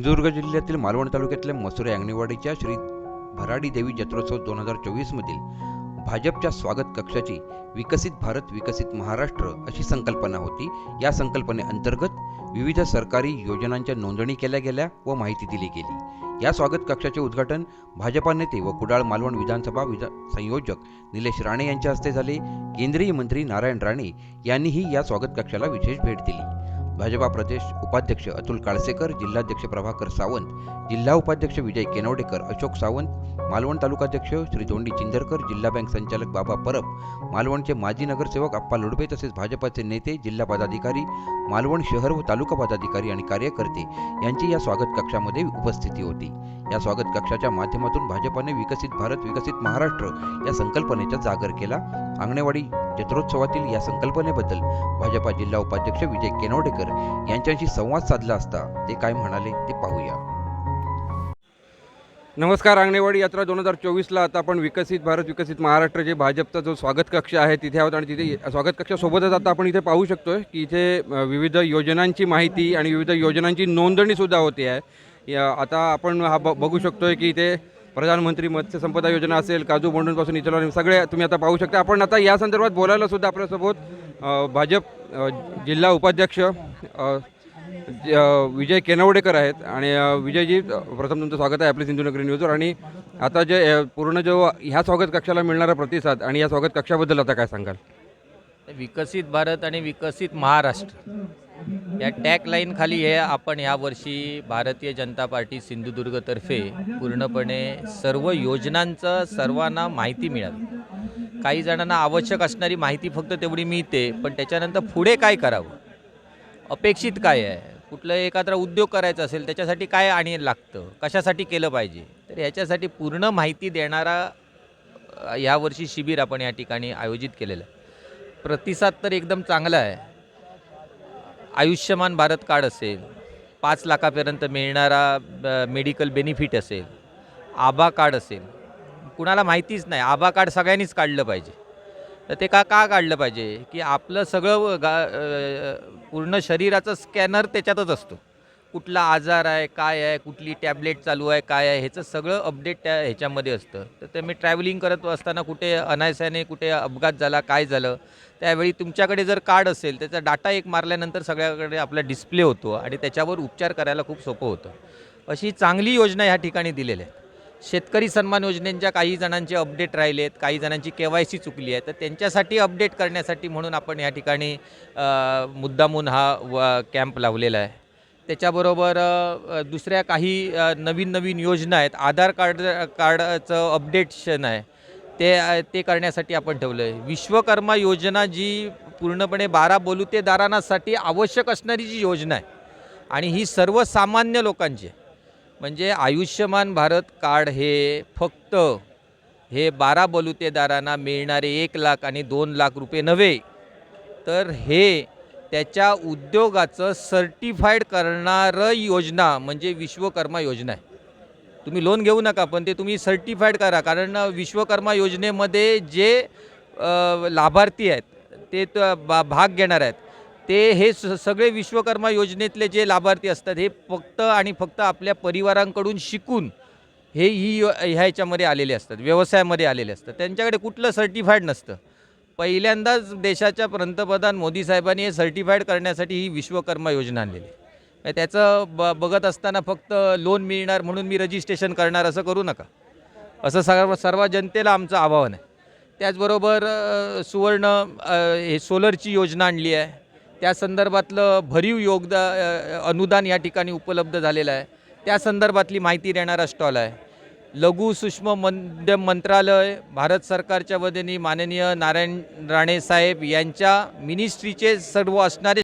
सिंधुदुर्ग जिल्ह्यातील मालवण तालुक्यातल्या मसुरे अंगणेवाडीच्या श्री भराडी देवी जत्रोत्सव दोन हजार चोवीसमधील भाजपच्या स्वागत कक्षाची विकसित भारत विकसित महाराष्ट्र अशी संकल्पना होती. या संकल्पनेअंतर्गत विविध सरकारी योजनांच्या नोंदणी केल्या गेल्या व माहिती दिली गेली. या स्वागत कक्षाचे उद्घाटन भाजपा नेते व कुडाळ मालवण विधानसभा विधा संयोजक निलेश राणे यांच्या हस्ते झाले. केंद्रीय मंत्री नारायण राणे यांनीही या स्वागत कक्षाला विशेष भेट दिली. भाजपा प्रदेश उपाध्यक्ष अतुल काळसेकर जिल्हाध्यक्ष प्रभाकर सावंत जिल्हा उपाध्यक्ष विजय केनवडेकर अशोक सावंत मालवण तालुकाध्यक्ष श्री धोंडी चिंदरकर जिल्हा बँक संचालक बाबा परब मालवणचे माजी नगरसेवक अप्पा लोडबे तसेच भाजपाचे नेते जिल्हा पदाधिकारी मालवण शहर व तालुका पदाधिकारी आणि कार्यकर्ते यांची या स्वागत कक्षामध्ये उपस्थिती होती. या स्वागत कक्षाच्या माध्यमातून भाजपाने विकसित भारत विकसित महाराष्ट्र या संकल्पनेचा जागर केला. अंगणेवाडी जत्रोत्सवातील या संकल्पनेबद्दल भाजपा जिल्हा उपाध्यक्ष विजय केनवडेकर यांच्याशी संवाद साधला असता ते काय म्हणाले ते पाहूया. नमस्कार आंगणेवाडी यात्रा दोन हजार चोवीसला आता आपण विकसित भारत विकसित महाराष्ट्र जे भाजपचा जो स्वागत कक्ष आहे तिथे आहोत आणि तिथे स्वागत कक्षासोबतच आता आपण इथे पाहू शकतो की इथे विविध योजनांची माहिती आणि विविध योजनांची नोंदणीसुद्धा होते आहे. आता आपण हा बघू शकतोय की इथे प्रधानमंत्री मत्स्य संपदा योजना असेल काजू बोंडूंपासून इतर सगळे तुम्ही आता पाहू शकता. आपण आता या संदर्भात बोलायला सुद्धा आपल्यासोबत भाजप जिल्हा उपाध्यक्ष विजय केनवडेकर आहेत. आणि विजयजी प्रथम तुमचं स्वागत आहे आपल्या सिंधुनगरी न्यूजवर. आणि आता जे पूर्ण जो ह्या स्वागत कक्षाला मिळणारा प्रतिसाद आणि या स्वागत कक्षाबद्दल आता काय सांगाल? विकसित भारत आणि विकसित महाराष्ट्र. या टॅग खाली हे आपण यावर्षी भारतीय जनता पार्टी सिंधुदुर्गतर्फे पूर्णपणे सर्व योजनांचं सर्वांना माहिती मिळावी काही जणांना आवश्यक असणारी माहिती फक्त तेवढी मिळते पण त्याच्यानंतर पुढे काय करावं? अपेक्षित काय आहे? कुठलं एखादा उद्योग करायचा असेल त्याच्यासाठी काय आणि लागतं? कशासाठी केलं पाहिजे? तर ह्याच्यासाठी पूर्ण माहिती देणारा यावर्षी शिबिर आपण या ठिकाणी आयोजित केलेलं आहे. प्रतिसाद तर एकदम चांगला आहे. आयुष्यमान भारत कार्ड असेल पाच लाखापर्यंत मिळणारा ब- मेडिकल बेनिफिट असेल आभा कार्ड असेल कुणाला माहितीच नाही. आभा कार्ड सगळ्यांनीच काढलं पाहिजे. तर ते का का काढलं पाहिजे? की आपलं सगळं गा पूर्ण शरीराचं स्कॅनर त्याच्यातच असतो. कुठला आजार आहे काय आहे कुठली टॅबलेट चालू आहे काय आहे ह्याचं सगळं अपडेट त्या ह्याच्यामध्ये असतं. तर ते मी ट्रॅव्हलिंग करत असताना कुठे अनायसाने कुठे अपघात झाला काय झालं त्यावेळी तुमच्याकडे जर कार्ड असेल त्याचा डाटा एक मारल्यानंतर सगळ्याकडे आपला डिस्प्ले होतो आणि त्याच्यावर उपचार करायला खूप सोपं होतं. अशी चांगली योजना ह्या ठिकाणी दिलेल्या आहेत. शेतकरी सन्मान योजनेच्या काही जणांचे अपडेट राहिले आहेत काही जणांची के वाय सी चुकली आहे तर त्यांच्यासाठी अपडेट करण्यासाठी म्हणून आपण या ठिकाणी मुद्दामून हा व कॅम्प लावलेला आहे. त्याच्याबरोबर दुसऱ्या काही नवीन नवीन योजना आहेत. आधार कार्ड कार्डचं अपडेटशन आहे. ते ते करण्यासाठी आपण ठेवलं आहे विश्वकर्मा योजना जी पूर्णपणे बारा बोलुतेदारांसाठी आवश्यक असणारी जी योजना आहे आणि ही सर्वसामान्य लोकांची म्हणजे आयुष्यमान भारत कार्ड हे फक्त हे बारा बलुतेदारांना मिळणारे एक लाख आणि दोन लाख रुपये नव्हे तर हे त्याच्या उद्योगाचं सर्टिफाईड करणारं योजना म्हणजे विश्वकर्मा योजना आहे. तुम्ही लोन घेऊ नका पण ते तुम्ही सर्टिफाईड करा. कारण विश्वकर्मा योजनेमध्ये जे लाभार्थी आहेत ते बा- भाग घेणार आहेत. ते हे स सगळे विश्वकर्मा योजनेतले जे लाभार्थी असतात हे फक्त आणि फक्त आपल्या परिवारांकडून शिकून हे ही ह्या ह्याच्यामध्ये आलेले असतात व्यवसायामध्ये आलेले असतात. त्यांच्याकडे कुठलं सर्टिफाईड नसतं. पहिल्यांदाच देशाच्या पंतप्रधान मोदी साहेबांनी हे सर्टिफाईड करण्यासाठी ही विश्वकर्मा योजना आणलेली म्हणजे त्याचं ब बघत असताना फक्त लोन मिळणार म्हणून मी रजिस्ट्रेशन करणार असं करू नका. असं सर्व सर्व जनतेला आमचं आवाहन आहे. त्याचबरोबर सुवर्ण हे सोलरची योजना आणली आहे. त्या संदर्भातलं भरीव योगदा अनुदान या ठिकाणी उपलब्ध झालेलं आहे. त्या संदर्भातली माहिती देणारा स्टॉल आहे. लघु सूक्ष्म मध्यम मंत्रालय भारत सरकारच्या वतीने माननीय नारायण राणे साहेब यांच्या मिनिस्ट्रीचे सर्व असणारे